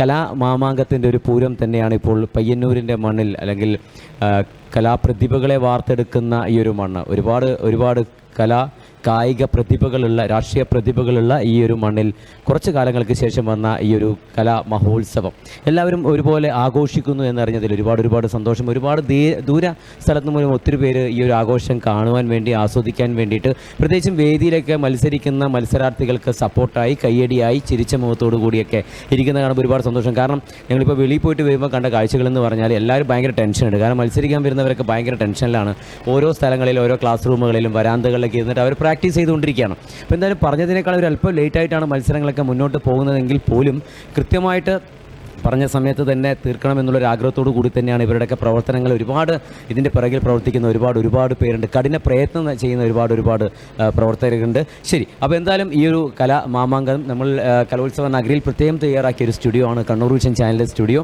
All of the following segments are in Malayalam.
കലാമാമാങ്കത്തിന്റെ ഒരു പൂരം തന്നെയാണ് ഇപ്പോൾ പയ്യന്നൂരിന്റെ മണ്ണിൽ അല്ലെങ്കിൽ കലാപ്രതിഭകളെ വാർത്തെടുക്കുന്ന ഈ ഒരു മണ്ണ്. ഒരുപാട് ഒരുപാട് കലാ കായിക പ്രതിഭകളുള്ള രാഷ്ട്രീയ പ്രതിഭകളുള്ള ഈ ഒരു മണ്ണിൽ കുറച്ച് കാലങ്ങൾക്ക് ശേഷം വന്ന ഈ ഒരു കലാ മഹോത്സവം. എല്ലാവരും ഒരുപോലെ ആഘോഷിക്കുന്നു എന്നറിഞ്ഞതിൽ ഒരുപാട് ഒരുപാട് സന്തോഷം. ഒരുപാട് ദൂര സ്ഥലത്ത് മൂലം ഒത്തിരി പേര് ഈ ഒരു ആഘോഷം കാണുവാൻ വേണ്ടി ആസ്വദിക്കാൻ വേണ്ടിയിട്ട് പ്രത്യേകിച്ചും വേദിയിലൊക്കെ മത്സരിക്കുന്ന മത്സരാർത്ഥികൾക്ക് സപ്പോർട്ടായി കയ്യടിയായി ചിരിച്ച മുഖത്തോടു കൂടിയൊക്കെ ഇരിക്കുന്ന കാണുമ്പോൾ ഒരുപാട് സന്തോഷം. കാരണം ഞങ്ങളിപ്പോൾ വെളിയിൽ പോയിട്ട് വരുമ്പോൾ കണ്ട കാഴ്ചകളെന്ന് പറഞ്ഞാൽ എല്ലാവരും ഭയങ്കര ടെൻഷനുണ്ട് കാരണം മത്സരിക്കാൻ വരുന്നവരൊക്കെ ഭയങ്കര ടെൻഷനിലാണ്. ഓരോ സ്ഥലങ്ങളിലും ഓരോ ക്ലാസ് റൂമുകളിലും വരാന്തകളിലൊക്കെ ഇരുന്നിട്ട് അവർ പ്രാക്ടീസ് ചെയ്തുകൊണ്ടിരിക്കുകയാണ്. അപ്പോൾ എന്തായാലും പറഞ്ഞതിനേക്കാൾ ഒരു അല്പം ലേറ്റ് ആയിട്ടാണ് മത്സരങ്ങളൊക്കെ മുന്നോട്ട് പോകുന്നതെങ്കിൽ പോലും കൃത്യമായിട്ട് പറഞ്ഞ സമയത്ത് തന്നെ തീർക്കണമെന്നുള്ളൊരു ആഗ്രഹത്തോടു കൂടി തന്നെയാണ് ഇവരുടെയൊക്കെ പ്രവർത്തനങ്ങൾ. ഒരുപാട് ഇതിന്റെ പിറകിൽ പ്രവർത്തിക്കുന്ന ഒരുപാട് ഒരുപാട് പേരുണ്ട്. കഠിന പ്രയത്നം ചെയ്യുന്ന ഒരുപാട് ഒരുപാട് പ്രവർത്തകരുണ്ട്. ശരി അപ്പോൾ എന്തായാലും ഈ ഒരു കല മാമാങ്കം നമ്മൾ കലോത്സവ നഗരിയിൽ പ്രത്യേകം തയ്യാറാക്കിയ ഒരു സ്റ്റുഡിയോ ആണ് കണ്ണൂർ വിഷൻ ചാനലിലെ സ്റ്റുഡിയോ.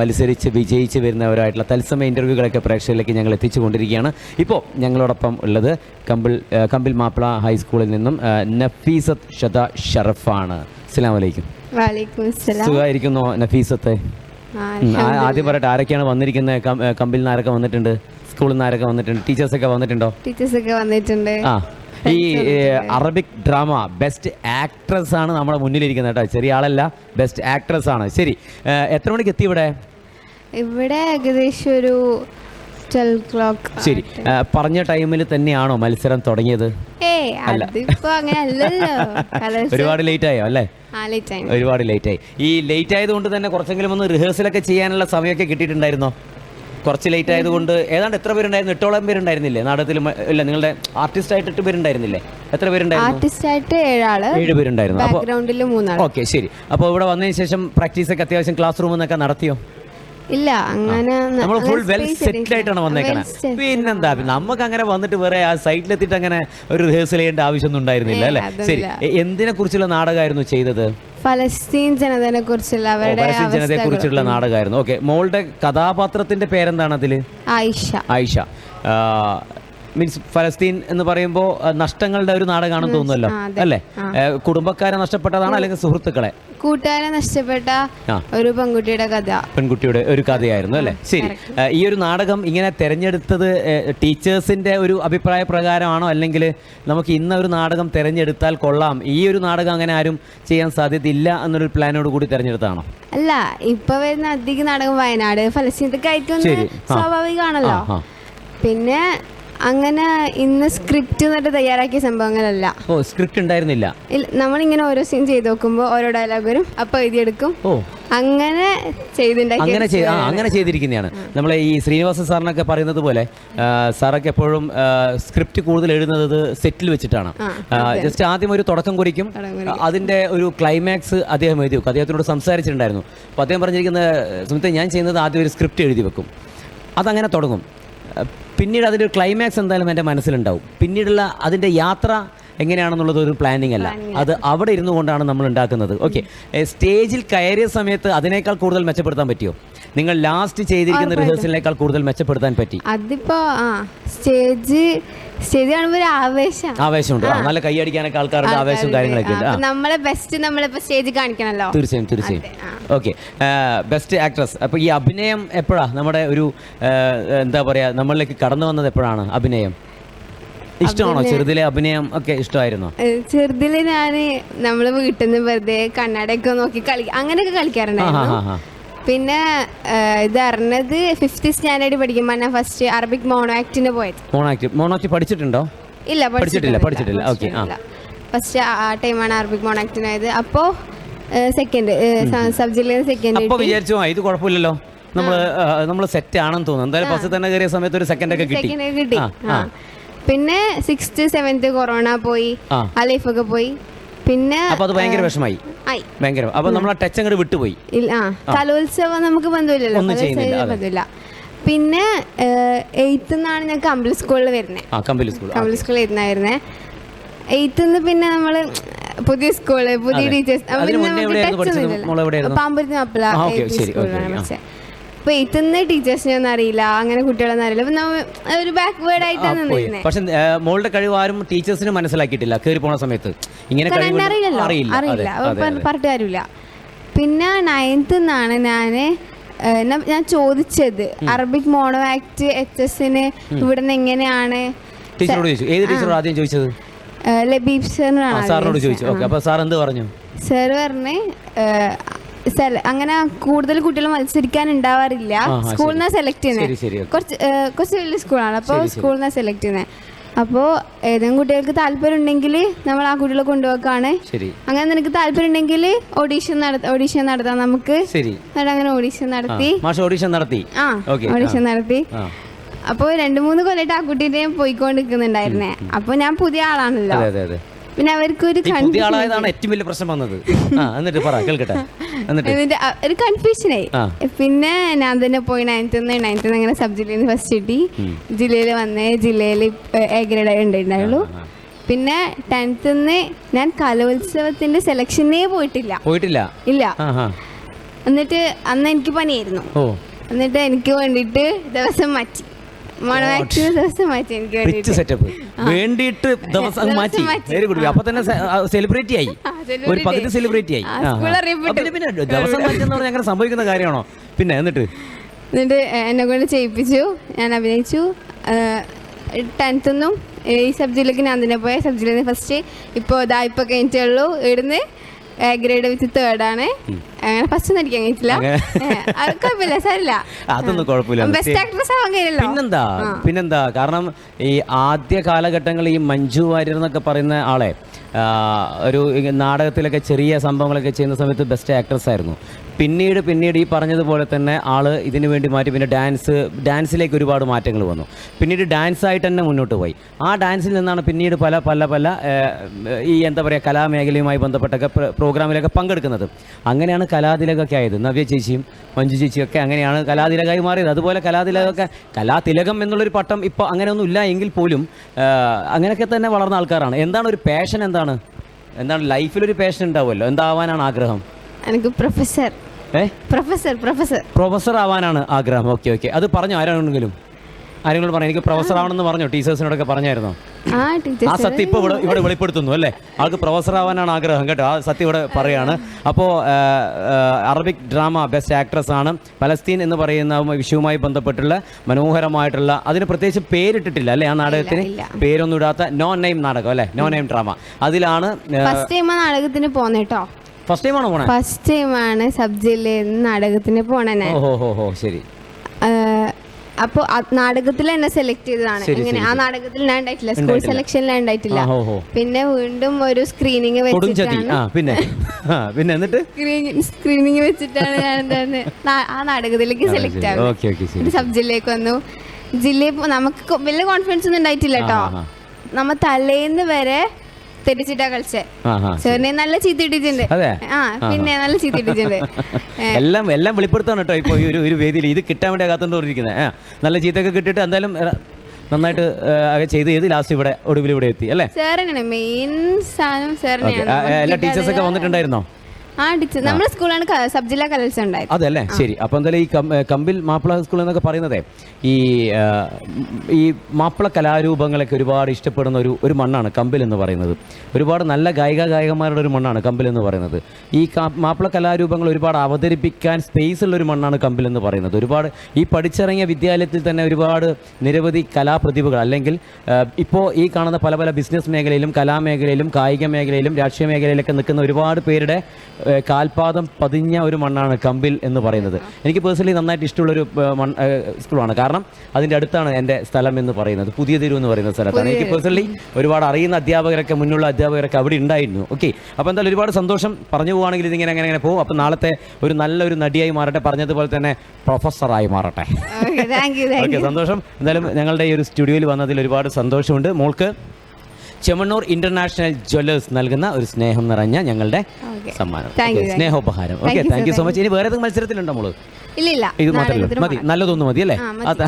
മത്സരിച്ച് വിജയിച്ച് വരുന്നവരായിട്ടുള്ള തത്സമയ ഇന്റർവ്യൂകളൊക്കെ പ്രേക്ഷകരിലേക്ക് ഞങ്ങൾ എത്തിച്ചു കൊണ്ടിരിക്കുകയാണ്. ഇപ്പോൾ ഞങ്ങളോടൊപ്പം ഉള്ളത് കമ്പിൾ കമ്പിൾ മാപ്പിള ഹൈസ്കൂളിൽ നിന്നും നഫീസത് നഫീസത്ത് ഷദ ഷറഫാണ്. അലൈക്കും വാലേക്കും സുഖമായിരിക്കുന്നോ നഫീസത്തെ? ആദ്യം പറയട്ടെ ആരൊക്കെയാണ് വന്നിരിക്കുന്നത്? കമ്പിൽ നിന്ന് ആരൊക്കെ വന്നിട്ടുണ്ട്? സ്കൂളിൽ നിന്ന് ആരൊക്കെ വന്നിട്ടുണ്ട്? ടീച്ചേഴ്സൊക്കെ വന്നിട്ടുണ്ടോ? ടീച്ചേഴ്സ് ഒക്കെ വന്നിട്ടുണ്ട്. ആ ഈ അറബിക് ഡ്രാമ ബെസ്റ്റ് ആക്ട്രസ് ആണ് നമ്മുടെ മുന്നിലിരിക്കുന്നത് കേട്ടോ. ചെറിയ ആളല്ല ബെസ്റ്റ് ആക്ട്രസ് ആണ് ശരി എത്ര മണിക്ക് എത്തി ഇവിടെ? ഇവിടെ ഏകദേശം ഒരു ശരി. പറഞ്ഞ ടൈമിൽ തന്നെയാണോ മത്സരം തുടങ്ങിയത്? ഒരുപാട് ലേറ്റ് ആയോ അല്ലേ ഒരുപാട് ലേറ്റ് ആയി ഈ ലേറ്റ് ആയതുകൊണ്ട് തന്നെ കുറച്ചെങ്കിലും ഒന്ന് റിഹേഴ്സലൊക്കെ ചെയ്യാനുള്ള സമയമൊക്കെ കിട്ടിയിട്ടുണ്ടായിരുന്നോ? കുറച്ച് ലേറ്റ് ആയതുകൊണ്ട് ഏതാണ്ട് എത്ര പേരുണ്ടായിരുന്നു? എട്ടോളം പേരുണ്ടായിരുന്നില്ലേ? നാടകത്തിൽ ഇല്ല നിങ്ങളുടെ ആർട്ടിസ്റ്റ് ആയിട്ട് എട്ട് പേരുണ്ടായിരുന്നില്ലേ? എത്ര പേരുണ്ടായിരുന്നു? ആർട്ടിസ്റ്റ് ആയിട്ട് ഏഴാൾ. ഏഴ് പേരുണ്ടായിരുന്നു. അപ്പോൾ ഓക്കെ ശരി. അപ്പോൾ ഇവിടെ വന്നതിന് ശേഷം പ്രാക്ടീസ് ഒക്കെ അത്യാവശ്യം ക്ലാസ് റൂമിൽ നിന്നൊക്കെ നടത്തിയോ? ഇല്ല അങ്ങനെ നമ്മൾ ഫുൾ വെൽ സെറ്റിൽ ആയിട്ടാണ് വന്നേക്കണേ. പിന്നെന്താ നമുക്ക് അങ്ങനെ വന്നിട്ട് വേറെ ആ സൈറ്റിലെത്തിയിട്ട് അങ്ങനെ ഒരു റിഹേഴ്സൽ ചെയ്യേണ്ട ആവശ്യമൊന്നും ഉണ്ടായിരുന്നില്ല അല്ലെ? ശരി. എന്തിനെ കുറിച്ചുള്ള നാടകമായിരുന്നു ചെയ്തത്? ഫലസ്തീൻ ജനതയെ കുറിച്ചുള്ള അവരുടെ ജനതയെ. കുറിച്ചുള്ള നാടകമായിരുന്നു. ഓക്കെ മോളുടെ കഥാപാത്രത്തിന്റെ പേരെന്താണ് അതിൽ? ആയിഷ. ആയിഷ. മീൻസ് ഫലസ്തീൻ എന്ന് പറയുമ്പോൾ നഷ്ടങ്ങളുടെ ഒരു നാടകമാണെന്ന് തോന്നുന്നല്ലോ അല്ലെ? കുടുംബക്കാരെ നഷ്ടപ്പെട്ടതാണ് അല്ലെങ്കിൽ സുഹൃത്തുക്കളെ? കൂട്ടുകാരെ നഷ്ടപ്പെട്ട ഒരു പെൺകുട്ടിയുടെ കഥ. പെൺകുട്ടിയുടെ ഒരു കഥയായിരുന്നു അല്ലേ? ശരി. ഈ ഒരു നാടകം ഇങ്ങനെ തിരഞ്ഞെടുത്തത് ടീച്ചേഴ്സിന്റെ ഒരു അഭിപ്രായ പ്രകാരമാണോ? അല്ലെങ്കിൽ നമുക്ക് ഇന്ന ഒരു നാടകം തിരഞ്ഞെടുത്താൽ കൊള്ളാം. ഈ ഒരു നാടകം അങ്ങനെ ആരും ചെയ്യാൻ സാധ്യതയില്ല എന്നൊരു പ്ലാനോട് കൂടി തിരഞ്ഞെടുത്താണോ അല്ല ഇപ്പൊ വരുന്ന അധിക നാടകം വയനാട് ഫലസ്തീനത്തൊക്കെ ആയിട്ടൊന്നും. സ്വാഭാവികമാണല്ലോ. പിന്നെ അങ്ങനെ ഇന്ന് സ്ക്രിപ്റ്റ് എന്നിട്ട് തയ്യാറാക്കിയ സംഭവങ്ങളല്ല. ഓ സ്ക്രിപ്റ്റ് ഉണ്ടായിരുന്നില്ല. ഇല്ല, നമ്മളിങ്ങനെ ഓരോ സീൻ ചെയ്ത് നോക്കുമ്പോൾ ഓരോ ഡയലോഗ് വരും. അപ്പോൾ എഴുതിയെടുക്കും. ഓ. അങ്ങനെ ചെയ്തുണ്ടാക്കി അങ്ങനെ ആ അങ്ങനെ ചെയ്തിരിക്കുന്നതാണ്. നമ്മളെ ഈ ശ്രീനിവാസ സാറിനൊക്കെ പറയുന്നത് പോലെ ആ, സാറൊക്കെ എപ്പോഴും സ്ക്രിപ്റ്റ് കൂടുതൽ എഴുതുന്നത് സെറ്റിൽ വെച്ചിട്ടാണ്. ജസ്റ്റ് ആദ്യം ഒരു തുടക്കം കുറിക്കും. തുടക്കം അതിന്റെ ഒരു ക്ലൈമാക്സ് അദ്ദേഹം എഴുതി വെക്കും. അദ്ദേഹത്തിനോട് സംസാരിച്ചിട്ടുണ്ടായിരുന്നു. അപ്പോൾ അദ്ദേഹം പറഞ്ഞിരിക്കുന്ന സുമിത്തെ ഞാൻ ചെയ്യുന്നത് ആദ്യം ഒരു സ്ക്രിപ്റ്റ് എഴുതി വെക്കും. അതങ്ങനെ തുടങ്ങും. പിന്നീട് അതിന്റെ ഒരു ക്ലൈമാക്സ് എന്തായാലും എന്റെ മനസ്സിലുണ്ടാവും. പിന്നീടുള്ള അതിന്റെ യാത്ര എങ്ങനെയാണെന്നുള്ളത് ഒരു പ്ലാനിങ് അല്ല. അത് അവിടെ ഇരുന്നു കൊണ്ടാണ് നമ്മൾ ഉണ്ടാക്കുന്നത്. ഓക്കെ സ്റ്റേജിൽ കയറിയ സമയത്ത് അതിനേക്കാൾ കൂടുതൽ മെച്ചപ്പെടുത്താൻ പറ്റിയോ? നിങ്ങൾ ലാസ്റ്റ് ചെയ്തിരിക്കുന്ന റിഹേഴ്സലിനേക്കാൾ കൂടുതൽ മെച്ചപ്പെടുത്താൻ പറ്റി? അതിപ്പോ സ്റ്റേജ് സ്റ്റേജ് കാണുമ്പോൾ ഒരു ആവേശം. ആവേശമുണ്ട്. ആ, നല്ല കൈയടിക്കാനൊക്കെ ആൾക്കാരുടെ ആവേശവും കാര്യങ്ങളൊക്കെ ഉണ്ട് ആ. നമ്മളെ ബെസ്റ്റ് നമ്മളിപ്പോ സ്റ്റേജ് കാണിക്കണല്ലോ. തീർച്ചയായും തീർച്ചയായും. ഓക്കെ ബെസ്റ്റ് ആക്ട്രസ് അപ്പോൾ ഈ അഭിനയം എപ്പോഴാ? നമ്മുടെ ഒരു ആ, എന്താ പറയാ നമ്മളിലേക്ക് കടന്നു വന്നത് എപ്പോഴാണ് അഭിനയം? ഇഷ്ടമാണോ? ചെറുതിലെ അഭിനയം ഒക്കെ ഇഷ്ടമായിരുന്നോ? ചെറുതിലെ ചെറുതിൽ ഞാൻ നമ്മൾ വീട്ടിൽ നിന്ന് വെറുതെ കണ്ണാടയൊക്കെ നോക്കി കളി അങ്ങനെയൊക്കെ ആ കളിക്കാറുണ്ടായിരുന്നു പിന്നെ ഇത് അറിഞ്ഞത് ഫിഫ്ത്ത് സ്റ്റാൻഡേർഡ് പഠിക്കുമ്പോൾ ഞാൻ ഫസ്റ്റ് അറബിക് മോണോ ആക്ടിന് പോയത്. മോണോക്ട് മോണോക്ട് പഠിച്ചിട്ടുണ്ടോ? ഇല്ല പഠിച്ചിട്ടില്ല, പഠിച്ചിട്ടില്ല. ഓക്കെ ആ. ഫസ്റ്റ് ആ ടൈമാണ് അറബിക് മോണോ ആക്ടിന് പോയത്. അപ്പോൾ സെക്കൻഡ് സബ്ജക്റ്റ് സെക്കൻഡ് അപ്പോൾ വിചാരിച്ചു ആ ഇത് കുഴപ്പമില്ലല്ലോ. നമ്മൾ നമ്മൾ സെറ്റ് ആണെന്ന് തോന്നുന്നു. എന്തായാലും ഫസ്റ്റ് തന്നെ കയറിയ സമയത്ത് ഒരു സെക്കൻഡ് ഒക്കെ കിട്ടി. കിട്ടി. പിന്നെ സിക്സ്ത് സെവൻത്ത് കൊറോണ പോയി. ആ. ലൈഫൊക്കെ പോയി. പിന്നെ അപ്പൊ അത് ഭയങ്കര വിഷമായി. ഭയങ്കര. അപ്പൊ നമ്മൾ ആ ടച്ച് അങ്ങോട്ട് വിട്ടുപോയി ഇല്ല കലോത്സവം നമുക്ക് ബന്ധമില്ലല്ലോ ബന്ധമില്ല പിന്നെ എയ്ത്ത് നിന്നാണ് ഞാൻ കമ്പിളി സ്കൂളിൽ വരുന്നത് ആ കമ്പനി സ്കൂൾ. കമ്പിളി സ്കൂളിൽ ഇരുന്നായിരുന്നേ എയ്ത്ത് നിന്ന് പിന്നെ നമ്മൾ പുതിയ സ്കൂൾ പുതിയ ടീച്ചേഴ്സ്. അതിന് മുന്നേ എവിടെയായിരുന്നു പഠിച്ചത്? മോൾ എവിടെയായിരുന്നു? പാമ്പരുത്തി മാപ്പിള ആ, ശരി, okay, സ്കൂളിലാണ് ആ. പഠിച്ചത് അപ്പൊ എയ്ത്ത് ടീച്ചേഴ്സിനെ ഒന്നും അറിയില്ല അങ്ങനെ കുട്ടികളൊന്നും അറിയില്ല. അപ്പൊ നമ്മ ഒരു ബാക്ക്വേർഡ് ആയിട്ടാണ് നിന്നിരുന്നത് പക്ഷെ മോളുടെ കഴിവ് ആരും ടീച്ചേഴ്സിന് മനസ്സിലാക്കിയിട്ടില്ല കയറി പോണ സമയത്ത്. ഇങ്ങനെ അറിയില്ലല്ലോ അറിയില്ല. പറഞ്ഞിട്ട് കാര്യമില്ല. പിന്നെ നയൻത്ത് നിന്നാണ് ഞാൻ ഞാൻ ചോദിച്ചത് അറബിക് മോണോ ആക്ട് എച്ച് എസിന് ഇവിടെ നിന്ന് എങ്ങനെയാണ്? ടീച്ചറോട് ചോദിച്ചു. ഏത് ടീച്ചറോട് ആദ്യം ചോദിച്ചത്? ലബീബ് സാറിനോട് ചോദിച്ചു. ഓക്കെ അപ്പോൾ സാർ എന്ത് പറഞ്ഞു? സാർ പറഞ്ഞ് അങ്ങനെ കൂടുതൽ കുട്ടികൾ മത്സരിക്കാൻ ഉണ്ടാവാറില്ല സ്കൂളിൽ നിന്ന് സെലക്ട് ചെയ്യുന്നത്. കുറച്ച് കുറച്ച് വലിയ സ്കൂളാണ്. അപ്പോൾ. സ്കൂളിൽ നിന്ന് സെലക്ട് ചെയ്യുന്നത് അപ്പോൾ ഏതെങ്കിലും കുട്ടികൾക്ക് താല്പര്യം ഉണ്ടെങ്കിൽ നമ്മൾ ആ കുട്ടികളെ കൊണ്ടുപോക്കാണ് അങ്ങനെ നിനക്ക് താല്പര്യം ഉണ്ടെങ്കിൽ ഓഡീഷൻ നടത്ത ഓഡീഷൻ നടത്താം നമുക്ക്. അങ്ങനെ ഓഡീഷൻ നടത്തി. ഓഡീഷൻ നടത്തി. ആ ഓഡീഷൻ നടത്തി. അപ്പോൾ രണ്ട് മൂന്ന് കൊല്ലമായിട്ട് ആ കുട്ടീനെ പോയിക്കൊണ്ടിരിക്കുന്നുണ്ടായിരുന്നെ. അപ്പോൾ ഞാൻ പുതിയ ആളാണല്ലോ. പിന്നെ അവർക്ക് ഒരു കണ്ടു ഏറ്റവും വലിയ പ്രശ്നം വന്നത്. എന്നിട്ട് പറ കേൾക്കട്ടെ. കൺഫ്യൂഷനായി പിന്നെ ഞാൻ തന്നെ പോയി നയൻത്ത് നിന്ന് അങ്ങനെ സബ് ജില്ലയിൽ നിന്ന് ഫസ്റ്റ് കിട്ടി. ജില്ലയിൽ വന്ന് ജില്ലയിൽ എ ഗ്രേഡ് ഉണ്ടായിട്ടുള്ളൂ. പിന്നെ ടെൻത്ത് നിന്ന് ഞാൻ കലോത്സവത്തിന്റെ സെലക്ഷനേ പോയിട്ടില്ല. പോയിട്ടില്ല? ഇല്ല. എന്നിട്ട് അന്ന് എനിക്ക് പനിയായിരുന്നു. ഓ. എന്നിട്ട് എനിക്ക് വേണ്ടിയിട്ട് ദിവസം മാറ്റി. റിച്ച് സെറ്റപ്പ് വേണ്ടിയിട്ട് ദിവസം മാറ്റി. വെരി ഗുഡ് അപ്പൊ തന്നെ സെലിബ്രിറ്റി ആയി. ഒരു പകുതി സെലിബ്രേറ്റ് ആയി. പിന്നെ ദിവസം മാറ്റി പറഞ്ഞാൽ അങ്ങനെ സംഭവിക്കുന്ന കാര്യമാണോ? പിന്നെ എന്നിട്ട്? എന്നിട്ട് എന്നെ കൊണ്ട് ചെയ്യിപ്പിച്ചു. ഞാൻ അഭിനയിച്ചു. ടെൻത്ത് നിന്നും ഈ സബ്ജക്റ്റിലേക്ക് ഞാൻ തന്നെ പോയ. സബ് നിന്ന് ഫസ്റ്റ് ഇപ്പോൾ ഇതാ ഇപ്പോൾ കഴിഞ്ഞിട്ടേ ഉള്ളൂ. ഇവിടുന്ന് ഗ്രേഡ് വിത്ത് തേർഡാണ് അങ്ങനെ ഫസ്റ്റ് ഒന്നും അടിക്കാൻ? അത് കുഴപ്പമില്ല സാരില്ല അതൊന്നും കുഴപ്പമില്ല. ബെസ്റ്റ് ആക്ട്രസ് ആവാൻ കഴിയല്ലോ പിന്നെന്താ? പിന്നെന്താ? കാരണം ഈ ആദ്യ കാലഘട്ടങ്ങളിൽ ഈ മഞ്ജു വാര്യർ എന്നൊക്കെ പറയുന്ന ആളെ ഒരു നാടകത്തിലൊക്കെ ചെറിയ സംഭവങ്ങളൊക്കെ ചെയ്യുന്ന സമയത്ത് ബെസ്റ്റ് ആക്ട്രസ് ആയിരുന്നു. പിന്നീട് പിന്നീട് ഈ പറഞ്ഞതുപോലെ തന്നെ ആൾ ഇതിനു വേണ്ടി മാറ്റി. പിന്നെ ഡാൻസ് ഡാൻസിലേക്ക് ഒരുപാട് മാറ്റങ്ങൾ വന്നു. പിന്നീട് ഡാൻസായിട്ട് തന്നെ മുന്നോട്ട് പോയി. ആ ഡാൻസിൽ നിന്നാണ് പിന്നീട് പല പല പല ഈ എന്താ പറയുക കലാമേഖലയുമായി ബന്ധപ്പെട്ടൊക്കെ പ്ര- പ്രോഗ്രാമിലൊക്കെ പങ്കെടുക്കുന്നത്. അങ്ങനെയാണ് കലാതിലകൊക്കെ ആയത്. നവ്യ ചേച്ചിയും മഞ്ജു ചേച്ചിയും ഒക്കെ അങ്ങനെയാണ് കലാതിലകായി മാറിയത്. അതുപോലെ കലാതിലകൊക്കെ കലാതിലകം എന്നുള്ളൊരു പട്ടം ഇപ്പോൾ അങ്ങനെയൊന്നും ഇല്ല എങ്കിൽ പോലും അങ്ങനെയൊക്കെ തന്നെ വളർന്ന ആൾക്കാരാണ്. എന്താണ് ഒരു പാഷൻ എന്താണ്? എന്താണ് ലൈഫിലൊരു പാഷൻ ഉണ്ടാവുമല്ലോ. എന്താവാനാണ് ആഗ്രഹം? എനിക്ക് പ്രൊഫസർ. ഏ? Professor professor. പ്രൊഫസർ ആവാനാണ് ആഗ്രഹം. Okay okay. അത് പറഞ്ഞു ആരാണെങ്കിലും? ആരെങ്കിലും പറഞ്ഞു? എനിക്ക് പ്രൊഫസർ ആവണമെന്ന് പറഞ്ഞു? ടീച്ചേഴ്സിനോടൊക്കെ പറഞ്ഞായിരുന്നു? ആ ആ ടീച്ചേഴ്സ് സത്യം ഇപ്പോൾ ഇവിടെ ഇവിടെ വെളിപ്പെടുത്തുന്നു അല്ലേ? ആൾക്ക് പ്രൊഫസർ ആവാനാണ് ആഗ്രഹം കേട്ടോ. ആ സത്യം ഇവിടെ പറയാണ്. അപ്പോ അറബിക് ഡ്രാമ ബെസ്റ്റ് ആക്ട്രസ് ആണ്. പലസ്തീൻ എന്ന് പറയുന്ന വിഷയവുമായി ബന്ധപ്പെട്ടുള്ള മനോഹരമായിട്ടുള്ള അതിന് പ്രത്യേകിച്ച് പേരിട്ടിട്ടില്ല അല്ലേ ആ നാടകത്തിന്? ഇല്ല. പേരൊന്നും ഇടാത്ത നോൺ നെയിം നാടകം അല്ലേ? നോൺ നെയിം ഡ്രാമ അതിലാണ് ഫസ്റ്റ് ടൈം ആ നാടകത്തിന് പോന്നേട്ടോ ഫസ്റ്റ് ടൈമാണോ പോണേ? ഫസ്റ്റ് ടൈമാണ് സബ് ജില്ലയിൽ നിന്ന് നാടകത്തിന് പോണേ ഞാൻ ഓഹോ ശരി. അപ്പോൾ നാടകത്തിൽ എന്നെ സെലക്ട് ചെയ്തതാണ്. ഇങ്ങനെ ആ നാടകത്തിൽ ഞാൻ ഉണ്ടായിട്ടില്ല. സ്കൂൾ സെലക്ഷനിൽ ഉണ്ടായിട്ടില്ല. പിന്നെ വീണ്ടും ഒരു സ്ക്രീനിങ് വെച്ചിട്ടാണ്. പിന്നെ. പിന്നെ എന്നിട്ട്? സ്ക്രീനിങ് വെച്ചിട്ടാണ് ഞാൻ എന്താണ് ആ നാടകത്തിലേക്ക് സെലക്ട്. ആവുന്നത് സബ് ജില്ലയിലേക്ക് വന്നു. ജില്ലയിൽ നമുക്ക് വലിയ കോൺഫിഡൻസ് ഒന്നും ഉണ്ടായിട്ടില്ല കേട്ടോ. നമ്മ തലേന്ന് വരെ തെറ്റിച്ചിട്ടാ കളിച്ചേ. സാറിനെ നല്ല ചീത്ത ഇട്ടിട്ടുണ്ട് അതെ? ആ പിന്നെ നല്ല ചീത്ത ഇട്ടിട്ടുണ്ട് ഏ, എല്ലാം എല്ലാം വെളിപ്പെടുത്താണ് കേട്ടോ ഇപ്പോൾ ഈ ഒരു ഒരു വേദിയിൽ. ഇത് കിട്ടാൻ വേണ്ടി കാത്തുകൊണ്ടിരിക്കുന്നത് നല്ല ചീത്തയൊക്കെ കിട്ടിയിട്ട് എന്തായാലും നന്നായിട്ട് ചെയ്ത് ചെയ്ത് ലാസ്റ്റ് ഇവിടെ ഒടുവിൽ ഇവിടെ എത്തി അല്ലേ? സാറിനാണ് മെയിൻ സാധനം ഓക്കെ എല്ലാ ടീച്ചേഴ്സൊക്കെ വന്നിട്ടുണ്ടായിരുന്നോ? ആ ടീച്ചർ നമ്മുടെ സ്കൂളാണ് സബ് ജില്ലാ കലോത്സവം ഉണ്ടായത്. അതല്ലേ ശരി. അപ്പോൾ എന്തായാലും ഈ കമ്പിൽ മാപ്പിള സ്കൂൾ എന്നൊക്കെ പറയുന്നത് ഈ ഈ മാപ്പിള കലാരൂപങ്ങളൊക്കെ ഒരുപാട് ഇഷ്ടപ്പെടുന്ന ഒരു ഒരു മണ്ണാണ് കമ്പിൽ എന്ന് പറയുന്നത്. ഒരുപാട് നല്ല ഗായിക ഗായകന്മാരുടെ ഒരു മണ്ണാണ് കമ്പിൽ എന്ന് പറയുന്നത്. ഈ മാപ്പിള കലാരൂപങ്ങൾ ഒരുപാട് അവതരിപ്പിക്കാൻ സ്പേസ് ഉള്ള ഒരു മണ്ണാണ് കമ്പിൽ എന്ന് പറയുന്നത്. ഒരുപാട് ഈ പഠിച്ചിറങ്ങിയ വിദ്യാലയത്തിൽ തന്നെ ഒരുപാട് നിരവധി കലാപ്രതിഭകൾ അല്ലെങ്കിൽ ഇപ്പോൾ ഈ കാണുന്ന പല പല ബിസിനസ് മേഖലയിലും കലാമേഖലയിലും കായിക മേഖലയിലും രാഷ്ട്രീയ മേഖലയിലൊക്കെ നിൽക്കുന്ന ഒരുപാട് പേരുടെ കാൽപാദം പതിഞ്ഞ ഒരു മണ്ണാണ് കമ്പിൽ എന്ന് പറയുന്നത്. എനിക്ക് പേഴ്സണലി നന്നായിട്ട് ഇഷ്ടമുള്ള ഒരു സ്കൂളാണ്. കാരണം അതിന്റെ അടുത്താണ് എന്റെ സ്ഥലം എന്ന് പറയുന്നത്. പുതിയ തെരുവ് എന്ന് പറയുന്ന സ്ഥലത്താണ്. എനിക്ക് പേഴ്സണലി ഒരുപാട് അറിയുന്ന അധ്യാപകരൊക്കെ മുന്നുള്ള അധ്യാപകരൊക്കെ അവിടെ ഉണ്ടായിരുന്നു. ഓക്കെ അപ്പോൾ എന്തായാലും ഒരുപാട് സന്തോഷം. പറഞ്ഞു പോവുകയാണെങ്കിൽ ഇതിങ്ങനെ അങ്ങനെ അങ്ങനെ പോകും. അപ്പോൾ നാളത്തെ ഒരു നല്ലൊരു നടിയായി മാറട്ടെ. പറഞ്ഞതുപോലെ തന്നെ പ്രൊഫസറായി മാറട്ടെ. ഓക്കെ സന്തോഷം. എന്തായാലും ഞങ്ങളുടെ ഈ ഒരു സ്റ്റുഡിയോയിൽ വന്നതിൽ ഒരുപാട് സന്തോഷമുണ്ട്. മോൾക്ക് ചെമ്മണ്ണൂർ ഇന്റർനാഷണൽ ജ്വല്ലേഴ്സ് നൽകുന്ന ഒരു സ്നേഹം നിറഞ്ഞ ഞങ്ങളുടെ. സമ്മാനം. സ്നേഹോപഹാരം. Okay thank you so much ഇനി വേറെ ഏതെങ്കിലും മത്സരത്തിലുണ്ടോ മോൾ? ഇല്ല ഇത് മാത്രമല്ല മതി നല്ലതൊന്നും മതി അല്ലേ? അതാ.